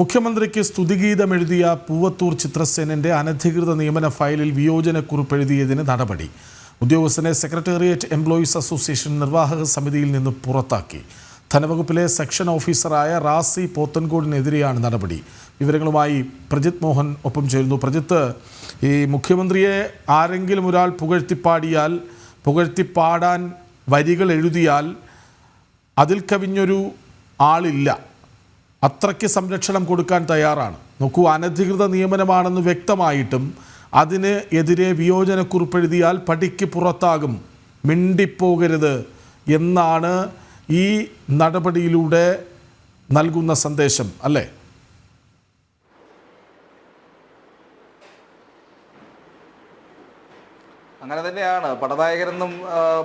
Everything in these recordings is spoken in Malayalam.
മുഖ്യമന്ത്രിക്ക് സ്തുതിഗീതം എഴുതിയ പൂവത്തൂർ ചിത്രസേനന്റെ അനധികൃത നിയമന ഫയലിൽ വിയോജനക്കുറിപ്പ് എഴുതിയതിന് നടപടി. ഉദ്യോഗസ്ഥനെ സെക്രട്ടേറിയറ്റ് എംപ്ലോയീസ് അസോസിയേഷൻ നിർവാഹക സമിതിയിൽ നിന്ന് പുറത്താക്കി. ധനവകുപ്പിലെ സെക്ഷൻ ഓഫീസറായ റാസി പോത്തൻകോടിനെതിരെയാണ് നടപടി. വിവരങ്ങളുമായി പ്രജിത് മോഹൻ ഒപ്പം ചേരുന്നു. പ്രജിത്ത് ഈ മുഖ്യമന്ത്രിയെ ആരെങ്കിലും ഒരാൾ പുകഴ്ത്തിപ്പാടിയാൽ പുകഴ്ത്തിപ്പാടാൻ വരികൾ എഴുതിയാൽ അതിൽ കവിഞ്ഞൊരു ആളില്ല. അത്രയ്ക്ക് സംരക്ഷണം കൊടുക്കാൻ തയ്യാറാണ്. നോക്കൂ അനധികൃത നിയമനമാണെന്ന് വ്യക്തമായിട്ടും അതിന് എതിരെ വിയോജനക്കുറിപ്പ് എഴുതിയാൽ പടിക്ക് പുറത്താകും. മിണ്ടിപ്പോകരുത് എന്നാണ് ഈ നടപടിയിലൂടെ നൽകുന്ന സന്ദേശം അല്ലേ? അങ്ങനെ തന്നെയാണ്. പടനായകനെന്നും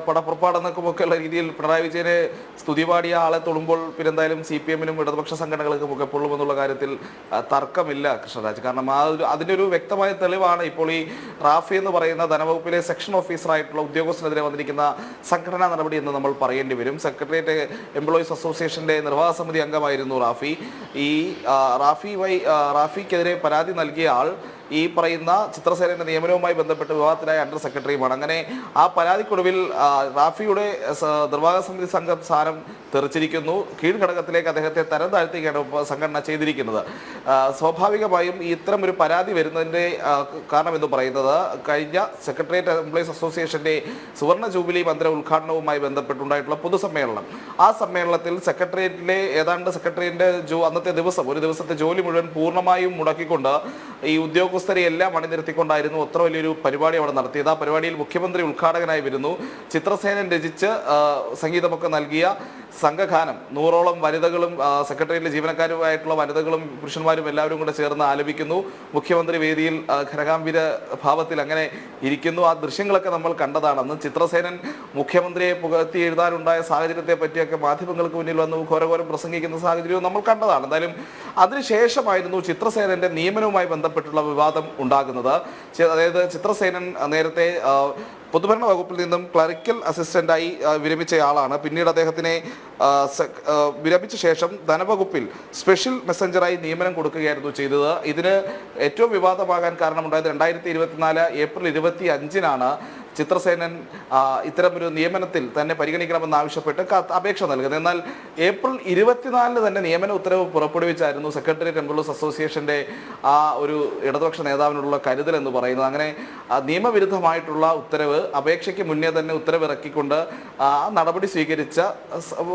പടപ്പുറപ്പാടെന്നൊക്കെ ഒക്കെയുള്ള രീതിയിൽ പിണറായി വിജയനെ സ്തുതി പാടിയ ആളെ തൊടുമ്പോൾ പിന്നെ എന്തായാലും സി പി എമ്മിനും ഇടതുപക്ഷ സംഘടനകൾക്കും ഒക്കെ പൊള്ളുമെന്നുള്ള കാര്യത്തിൽ തർക്കമില്ല കൃഷ്ണരാജ്. കാരണം ആ ഒരു അതിന്റെ ഒരു വ്യക്തമായ തെളിവാണ് ഇപ്പോൾ ഈ റാഫി എന്ന് പറയുന്ന ധനവകുപ്പിലെ സെക്ഷൻ ഓഫീസറായിട്ടുള്ള ഉദ്യോഗസ്ഥനെതിരെ വന്നിരിക്കുന്ന സംഘടനാ നടപടി എന്ന് നമ്മൾ പറയേണ്ടി വരും. സെക്രട്ടേറിയറ്റ് എംപ്ലോയീസ് അസോസിയേഷന്റെ നിർവാഹക സമിതി അംഗമായിരുന്നു റാഫി. ഈ റാഫി വൈ റാഫിക്കെതിരെ പരാതി നൽകിയ ആൾ ഈ പറയുന്ന ചിത്രസേനയുടെ നിയമനവുമായി ബന്ധപ്പെട്ട് വിവാദത്തിലായ അണ്ടർ സെക്രട്ടറിയുമാണ് അങ്ങനെ ആ പരാതിക്കൊടുവിൽ റാഫിയുടെ നിർവാഹക സമിതി സംഘം സ്ഥാനം തെറിച്ചിരിക്കുന്നു. കീഴ്ഘടകത്തിലേക്ക് അദ്ദേഹത്തെ തരം താഴ്ത്തുകയാണ് ഇപ്പോൾ സംഘടന ചെയ്തിരിക്കുന്നത്. സ്വാഭാവികമായും ഇത്തരം ഒരു പരാതി വരുന്നതിന്റെ ആ, കാരണം എന്ന് പറയുന്നത് കഴിഞ്ഞ സെക്രട്ടേറിയറ്റ് എംപ്ലോയീസ് അസോസിയേഷന്റെ സുവർണ ജൂബിലി മന്ദിര ഉദ്ഘാടനവുമായി ബന്ധപ്പെട്ടുണ്ടായിട്ടുള്ള പൊതുസമ്മേളനം. ആ സമ്മേളനത്തിൽ സെക്രട്ടേറിയറ്റിലെ ഏതാണ്ട് സെക്രട്ടേറിയറ്റിന്റെ ജോ അന്നത്തെ ദിവസം ഒരു ദിവസത്തെ ജോലി മുഴുവൻ പൂർണമായും മുടക്കിക്കൊണ്ട് ഈ ഉദ്യോഗസ്ഥരെ എല്ലാം അണിനിരത്തിക്കൊണ്ടായിരുന്നു അത്ര വലിയൊരു പരിപാടി അവിടെ നടത്തിയത്. ആ പരിപാടിയിൽ മുഖ്യമന്ത്രി ഉദ്ഘാടകനായി വരുന്നു. ചിത്രസേനൻ രചിച്ച് സംഗീതമൊക്കെ നൽകിയ സംഘഗാനം. നൂറോളം വനിതകളും സെക്രട്ടേറിയറ്റിലെ ജീവനക്കാരുമായിട്ടുള്ള വനിതകളും പുരുഷന്മാരും എല്ലാവരും കൂടെ ചേർന്ന് ആലപിക്കുന്നു. മുഖ്യമന്ത്രി വേദിയിൽ ആ, ഭാവത്തിൽ അങ്ങനെ ഇരിക്കുന്നു. ആ ദൃശ്യങ്ങളൊക്കെ നമ്മൾ കണ്ടതാണ്. അന്ന് ചിത്രസേനൻ മുഖ്യമന്ത്രിയെ പുകഴ്ത്തി എഴുതാനുണ്ടായ സാഹചര്യത്തെ പറ്റിയൊക്കെ മാധ്യമങ്ങൾക്ക് മുന്നിൽ വന്ന് ഘോരഘോരം പ്രസംഗിക്കുന്ന സാഹചര്യവും നമ്മൾ കണ്ടതാണ്. എന്തായാലും അതിനുശേഷമായിരുന്നു ചിത്രസേനന്റെ നിയമനവുമായി ബന്ധപ്പെട്ടുള്ള വിവാദം ഉണ്ടാകുന്നത്. അതായത് ചിത്രസേനൻ നേരത്തെ പൊതുഭരണ വകുപ്പിൽ നിന്നും ക്ലറിക്കൽ അസിസ്റ്റന്റായി വിരമിച്ചയാളാണ് പിന്നീട് അദ്ദേഹത്തിനെ വിരമിച്ച ശേഷം ധനവകുപ്പിൽ സ്പെഷ്യൽ മെസ്സഞ്ചറായി നിയമനം കൊടുക്കുകയായിരുന്നു ചെയ്തത്. ഇതിന് ഏറ്റവും വിവാദമാകാൻ കാരണമുണ്ടായത് രണ്ടായിരത്തി ഇരുപത്തിനാല് ഏപ്രിൽ ഇരുപത്തി അഞ്ചിനാണ് ചിത്രസേനൻ ഇത്തരമൊരു നിയമനത്തിൽ തന്നെ പരിഗണിക്കണമെന്ന് ആവശ്യപ്പെട്ട് അപേക്ഷ നൽകുന്നത്. എന്നാൽ ഏപ്രിൽ ഇരുപത്തിനാലിന് തന്നെ നിയമന ഉത്തരവ് പുറപ്പെടുവിച്ചായിരുന്നു സെക്രട്ടേറിയറ്റ് എംപ്ലോയീസ് അസോസിയേഷന്റെ ആ ഒരു ഇടതുപക്ഷ നേതാവിനുള്ള കരുതൽ എന്ന് പറയുന്നത്. അങ്ങനെ നിയമവിരുദ്ധമായിട്ടുള്ള ഉത്തരവ് അപേക്ഷയ്ക്ക് മുന്നേ തന്നെ ഉത്തരവിറക്കിക്കൊണ്ട് ആ നടപടി സ്വീകരിച്ച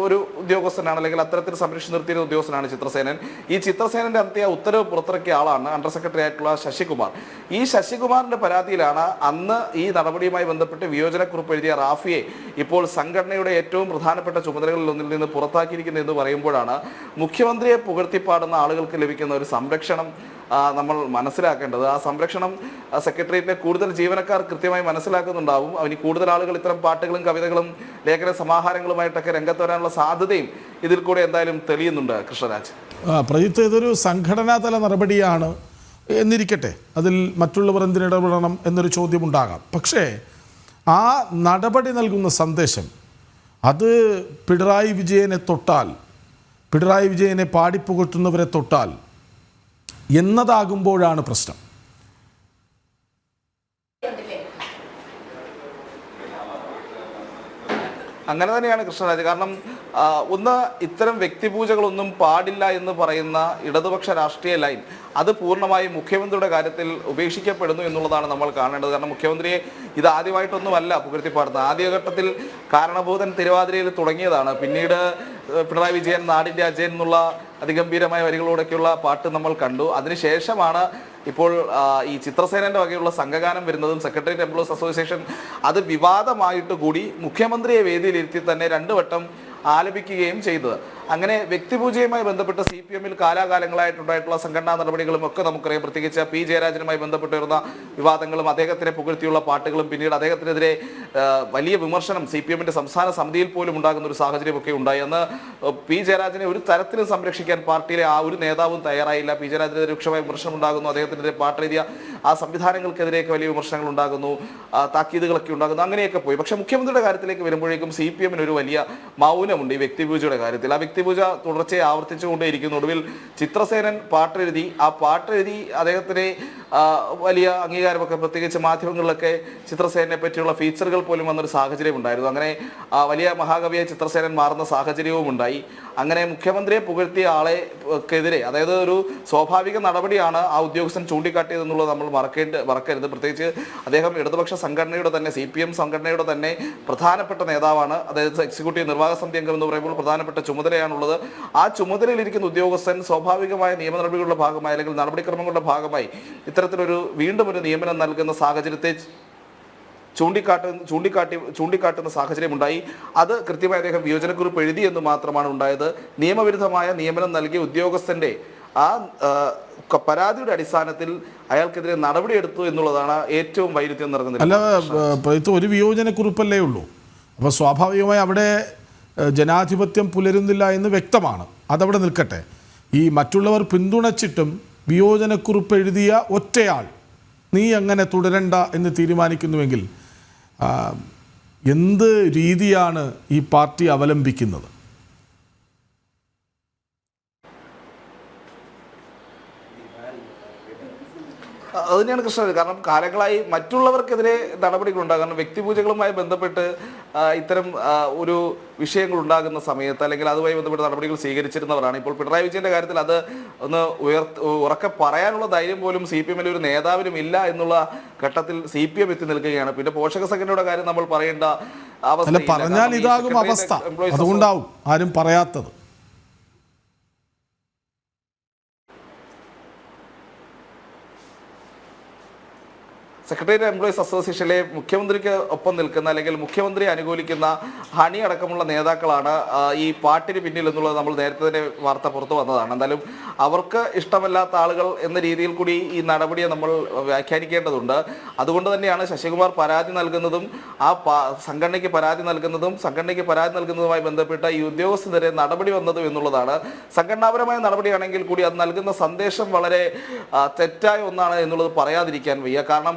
ഒരു ഉദ്യോഗസ്ഥനാണ് അല്ലെങ്കിൽ അത്തരത്തിൽ സംരക്ഷണം നിർത്തിയ ഉദ്യോഗസ്ഥനാണ് ചിത്രസേനൻ. ഈ ചിത്രസേനന്റെ അന്ത്യ ഉത്തരവ് പുറത്തിറക്കിയ ആളാണ് അണ്ടർ സെക്രട്ടറി ആയിട്ടുള്ള ശശികുമാർ. ഈ ശശികുമാറിന്റെ പരാതിയിലാണ് അന്ന് ഈ നടപടിയുമായി ബന്ധപ്പെട്ട് വിയോജനക്കുറിപ്പ് എഴുതിയ റാഫിയെ ഇപ്പോൾ സംഘടനയുടെ ഏറ്റവും പ്രധാനപ്പെട്ട ചുമതലകളിൽ ഒന്നിൽ നിന്ന് പുറത്താക്കിയിരിക്കുന്നത് എന്ന് പറയുമ്പോഴാണ് മുഖ്യമന്ത്രിയെ പുകഴ്ത്തിപ്പാടുന്ന ആളുകൾക്ക് ലഭിക്കുന്ന ഒരു സംരക്ഷണം നമ്മൾ മനസ്സിലാക്കേണ്ടത്. ആ സംരക്ഷണം സെക്രട്ടേറിയറ്റിലെ കൂടുതൽ ജീവനക്കാർ കൃത്യമായി മനസ്സിലാക്കുന്നുണ്ടാവും. അവന് കൂടുതൽ ആളുകൾ ഇത്തരം പാട്ടുകളും കവിതകളും ലേഖന സമാഹാരങ്ങളുമായിട്ടൊക്കെ രംഗത്ത് വരാനുള്ള സാധ്യതയും ഇതിൽ കൂടെ എന്തായാലും തെളിയുന്നുണ്ട് കൃഷ്ണരാജ്. പ്രജിത്ത് ഇതൊരു സംഘടനാതല നടപടിയാണ് എന്നിരിക്കട്ടെ. അതിൽ മറ്റുള്ളവർ എന്തിനിടപെടണം എന്നൊരു ചോദ്യമുണ്ടാകാം. പക്ഷേ ആ നടപടി നൽകുന്ന സന്ദേശം അത് പിണറായി വിജയനെ തൊട്ടാൽ പിണറായി വിജയനെ പാടിപ്പുകട്ടുന്നവരെ തൊട്ടാൽ എന്നതാകുമ്പോഴാണ് പ്രശ്നം. അങ്ങനെ തന്നെയാണ് കൃഷ്ണരാജ് കാരണം ഒന്ന് ഇത്തരം വ്യക്തിപൂജകളൊന്നും പാടില്ല എന്ന് പറയുന്ന ഇടതുപക്ഷ രാഷ്ട്രീയ ലൈൻ അത് പൂർണമായും മുഖ്യമന്ത്രിയുടെ കാര്യത്തിൽ ഉപേക്ഷിക്കപ്പെടുന്നു എന്നുള്ളതാണ് നമ്മൾ കാണേണ്ടത്. കാരണം മുഖ്യമന്ത്രിയെ ഇത് ആദ്യമായിട്ടൊന്നുമല്ല പുകഴ്ത്തിപ്പാടുന്നത് ആദ്യഘട്ടത്തിൽ കാരണഭൂതൻ തിരുവാതിരയിൽ തുടങ്ങിയതാണ്. പിന്നീട് പിണറായി വിജയൻ നാടിന്റെ അജയൻ എന്നുള്ള അതിഗംഭീരമായ വരികളോടൊക്കെയുള്ള പാട്ട് നമ്മൾ കണ്ടു. അതിനുശേഷമാണ് ഇപ്പോൾ ഈ ചിത്രസേനന്റെ വകയുള്ള സംഘഗാനം വരുന്നതും സെക്രട്ടേറിയറ്റ് എംപ്ലോയീസ് അസോസിയേഷൻ അത് വിവാദമായിട്ട് കൂടി മുഖ്യമന്ത്രിയെ വേദിയിലിരുത്തി തന്നെ രണ്ടു വട്ടം ആലപിക്കുകയും ചെയ്തത്. അങ്ങനെ വ്യക്തിപൂജയുമായി ബന്ധപ്പെട്ട് സി പി എമ്മിൽ കാലാകാലങ്ങളായിട്ടുണ്ടായിട്ടുള്ള സംഘടനാ നടപടികളും ഒക്കെ നമുക്കറിയാം. പ്രത്യേകിച്ച് പി ജയരാജനുമായി ബന്ധപ്പെട്ടിരുന്ന വിവാദങ്ങളും അദ്ദേഹത്തിനെ പുകഴ്ത്തിയുള്ള പാട്ടുകളും പിന്നീട് അദ്ദേഹത്തിനെതിരെ വലിയ വിമർശനം സി പി എമ്മിന്റെ സംസ്ഥാന സമിതിയിൽ പോലും ഉണ്ടാകുന്ന ഒരു സാഹചര്യമൊക്കെ ഉണ്ടായി. അന്ന് പി ജയരാജനെ ഒരു തരത്തിലും സംരക്ഷിക്കാൻ പാർട്ടിയിലെ ആ ഒരു നേതാവും തയ്യാറായില്ല. പി ജയരാജനെതിരെ രൂക്ഷമായ വിമർശനം ഉണ്ടാകുന്നു അദ്ദേഹത്തിനെതിരെ പാട്ടെഴുതിയ ആ സംവിധാനങ്ങൾക്കെതിരെയൊക്കെ വലിയ വിമർശനങ്ങൾ ഉണ്ടാകുന്നു താക്കീതുകളൊക്കെ ഉണ്ടാകുന്നു. അങ്ങനെയൊക്കെ പോയി. പക്ഷേ മുഖ്യമന്ത്രിയുടെ കാര്യത്തിലേക്ക് വരുമ്പോഴേക്കും സി പി എമ്മിന് ഒരു വലിയ മൗനമുണ്ട് ഈ വ്യക്തിപൂജയുടെ കാര്യത്തിൽ. ആ വ്യക്തി വ്യക്തിപൂജ തുടർച്ചയെ ആവർത്തിച്ചുകൊണ്ടേയിരിക്കുന്നു ഒടുവിൽ ചിത്രസേനൻ പാട്ടെഴുതി. ആ പാട്ടെഴുതി അദ്ദേഹത്തിന് വലിയ അംഗീകാരമൊക്കെ പ്രത്യേകിച്ച് മാധ്യമങ്ങളിലൊക്കെ ചിത്രസേനെ പറ്റിയുള്ള ഫീച്ചറുകൾ പോലും വന്നൊരു സാഹചര്യം ഉണ്ടായിരുന്നു. അങ്ങനെ വലിയ മഹാകവിയെ ചിത്രസേനൻ മാറുന്ന സാഹചര്യവും ഉണ്ടായി. അങ്ങനെ മുഖ്യമന്ത്രിയെ പുകഴ്ത്തിയ ആളെ ക്കെതിരെ അതായത് ഒരു സ്വാഭാവിക നടപടിയാണ് ആ ഉദ്യോഗസ്ഥൻ ചൂണ്ടിക്കാട്ടിയതെന്നുള്ളത് നമ്മൾ മറക്കേണ്ട മറക്കരുത്. പ്രത്യേകിച്ച് അദ്ദേഹം ഇടതുപക്ഷ സംഘടനയുടെ തന്നെ സി സംഘടനയുടെ തന്നെ പ്രധാനപ്പെട്ട നേതാവാണ്. അതായത് എക്സിക്യൂട്ടീവ് നിർവാഹക സമിതി അംഗം എന്ന് പറയുമ്പോൾ പ്രധാനപ്പെട്ട ചുമതലയാണുള്ളത് ആ ചുമതലയിലിരിക്കുന്ന ഉദ്യോഗസ്ഥൻ സ്വാഭാവികമായ നിയമ നടപടികളുടെ ഭാഗമായി അല്ലെങ്കിൽ നടപടിക്രമങ്ങളുടെ ഭാഗമായി ഇത്തരത്തിലൊരു വീണ്ടും ഒരു നിയമനം നൽകുന്ന സാഹചര്യത്തെ ചൂണ്ടിക്കാട്ട് ചൂണ്ടിക്കാട്ടി ചൂണ്ടിക്കാട്ടുന്ന സാഹചര്യമുണ്ടായി. അത് കൃത്യമായി അദ്ദേഹം വിയോജനക്കുറിപ്പ് എഴുതി എന്ന് മാത്രമാണ് ഉണ്ടായത്. നിയമവിരുദ്ധമായ നിയമനം നൽകിയ ഉദ്യോഗസ്ഥന്റെ ആ പരാതിയുടെ അടിസ്ഥാനത്തിൽ അയാൾക്കെതിരെ നടപടിയെടുത്തു എന്നുള്ളതാണ് ഏറ്റവും വൈരുദ്ധ്യം നിറഞ്ഞത് അല്ല ഒരു വിയോജനക്കുറിപ്പല്ലേ ഉള്ളൂ? അപ്പോൾ സ്വാഭാവികമായി അവിടെ ജനാധിപത്യം പുലരുന്നില്ല എന്ന് വ്യക്തമാണ്. അതവിടെ നിൽക്കട്ടെ. ഈ മറ്റുള്ളവർ പിന്തുണച്ചിട്ടും വിയോജനക്കുറിപ്പ് എഴുതിയ ഒറ്റയാൾ നീ അങ്ങനെ തുടരണ്ട എന്ന് തീരുമാനിക്കുന്നുവെങ്കിൽ എന്ത് രീതിയാണ് ഈ പാർട്ടി അവലംബിക്കുന്നത്? അത് തന്നെയാണ് കൃഷ്ണൻ കാരണം കാലങ്ങളായി മറ്റുള്ളവർക്കെതിരെ നടപടികൾ ഉണ്ടാകും കാരണം വ്യക്തിപൂജകളുമായി ബന്ധപ്പെട്ട് ഇത്തരം ഒരു വിഷയങ്ങൾ ഉണ്ടാകുന്ന സമയത്ത് അല്ലെങ്കിൽ അതുമായി ബന്ധപ്പെട്ട നടപടികൾ സ്വീകരിച്ചിരുന്നവരാണ്. ഇപ്പോൾ പിണറായി വിജയന്റെ കാര്യത്തിൽ അത് ഒന്ന് ഉയർ ഉറക്കെ പറയാനുള്ള ധൈര്യം പോലും സി പി എമ്മിൽ ഒരു നേതാവിനും ഇല്ല എന്നുള്ള ഘട്ടത്തിൽ സി പി എം എത്തി നിൽക്കുകയാണ്. പിന്നെ പോഷക സംഘടനയുടെ കാര്യം നമ്മൾ പറയേണ്ട അല്ല പറഞ്ഞാൽ ഇതാകും അവസ്ഥ. അതുകൊണ്ടാവും ആരും പറയാത്തത്. സെക്രട്ടേറിയറ്റ് എംപ്ലോയീസ് അസോസിയേഷനിലെ മുഖ്യമന്ത്രിക്ക് ഒപ്പം നിൽക്കുന്ന അല്ലെങ്കിൽ മുഖ്യമന്ത്രി അനുകൂലിക്കുന്ന ഹണി അടക്കമുള്ള നേതാക്കളാണ് ഈ പാട്ടിന് പിന്നിൽ എന്നുള്ളത് നമ്മൾ നേരത്തെ തന്നെ വാർത്ത പുറത്തു വന്നതാണ്. എന്തായാലും അവർക്ക് ഇഷ്ടമല്ലാത്ത ആളുകൾ എന്ന രീതിയിൽ കൂടി ഈ നടപടിയെ നമ്മൾ വ്യാഖ്യാനിക്കേണ്ടതുണ്ട്. അതുകൊണ്ട് തന്നെയാണ് ശശികുമാർ പരാതി നൽകുന്നതും ആ സംഘടനയ്ക്ക് പരാതി നൽകുന്നതും സംഘടനയ്ക്ക് പരാതി നൽകുന്നതുമായി ബന്ധപ്പെട്ട ഈ ഉദ്യോഗസ്ഥനെതിരെ നടപടി വന്നതും എന്നുള്ളതാണ്. സംഘടനാപരമായ നടപടിയാണെങ്കിൽ കൂടി അത് നൽകുന്ന സന്ദേശം വളരെ തെറ്റായ ഒന്നാണ് എന്നുള്ളത് പറയാതിരിക്കാൻ വയ്യ. കാരണം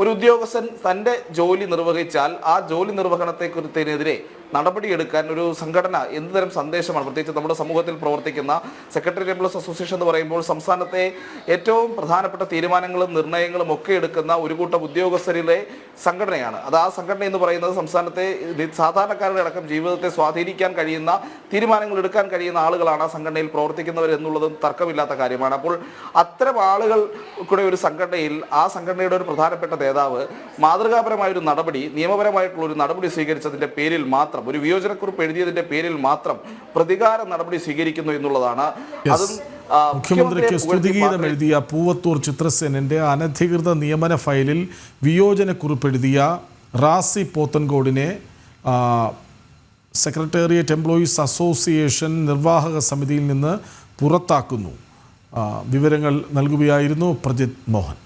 ഒരു ഉദ്യോഗസ്ഥൻ തന്റെ ജോലി നിർവഹിച്ചാൽ ആ ജോലി നിർവഹണത്തെക്കുറിച്ചതിനെതിരെ നടപടിയെടുക്കാൻ ഒരു സംഘടന എന്തുതരം സന്ദേശമാണ്? പ്രത്യേകിച്ച് നമ്മുടെ സമൂഹത്തിൽ പ്രവർത്തിക്കുന്ന സെക്രട്ടറി എംപ്ലോയീസ് അസോസിയേഷൻ എന്ന് പറയുമ്പോൾ സംസ്ഥാനത്തെ ഏറ്റവും പ്രധാനപ്പെട്ട തീരുമാനങ്ങളും നിർണയങ്ങളും ഒക്കെ എടുക്കുന്ന ഒരു കൂട്ടം ഉദ്യോഗസ്ഥരിലെ സംഘടനയാണ്. അത് ആ സംഘടന എന്ന് പറയുന്നത് സംസ്ഥാനത്തെ സാധാരണക്കാരുടെ അടക്കം ജീവിതത്തെ സ്വാധീനിക്കാൻ കഴിയുന്ന തീരുമാനങ്ങൾ എടുക്കാൻ കഴിയുന്ന ആളുകളാണ് ആ സംഘടനയിൽ പ്രവർത്തിക്കുന്നവർ എന്നുള്ളതും തർക്കമില്ലാത്ത കാര്യമാണ്. അപ്പോൾ അത്തരം ആളുകൾ കൂടെ ഒരു സംഘടനയിൽ ആ സംഘടനയുടെ ഒരു പ്രധാനപ്പെട്ട നേതാവ് മാതൃകാപരമായ ഒരു നടപടി നിയമപരമായിട്ടുള്ള ഒരു നടപടി സ്വീകരിച്ചതിന്റെ പേരിൽ മാത്രം ഒരു വിയോജനക്കുറിപ്പ് എഴുതിയതിന്റെ പേരിൽ മാത്രം പ്രതികാര നടപടി സ്വീകരിക്കുന്നു എന്നുള്ളതാണ്. അതും മുഖ്യമന്ത്രിക്ക് സ്തുതിഗീതം എഴുതിയ പൂവത്തൂർ ചിത്രസേനന്റെ അനധികൃത നിയമന ഫയലിൽ വിയോജനക്കുറിപ്പ് എഴുതിയ റാസി പോത്തൻകോടിനെ സെക്രട്ടേറിയറ്റ് എംപ്ലോയീസ് അസോസിയേഷൻ നിർവാഹക സമിതിയിൽ നിന്ന് പുറത്താക്കുന്നു. വിവരങ്ങൾ നൽകുകയായിരുന്നു പ്രജിത് മോഹൻ.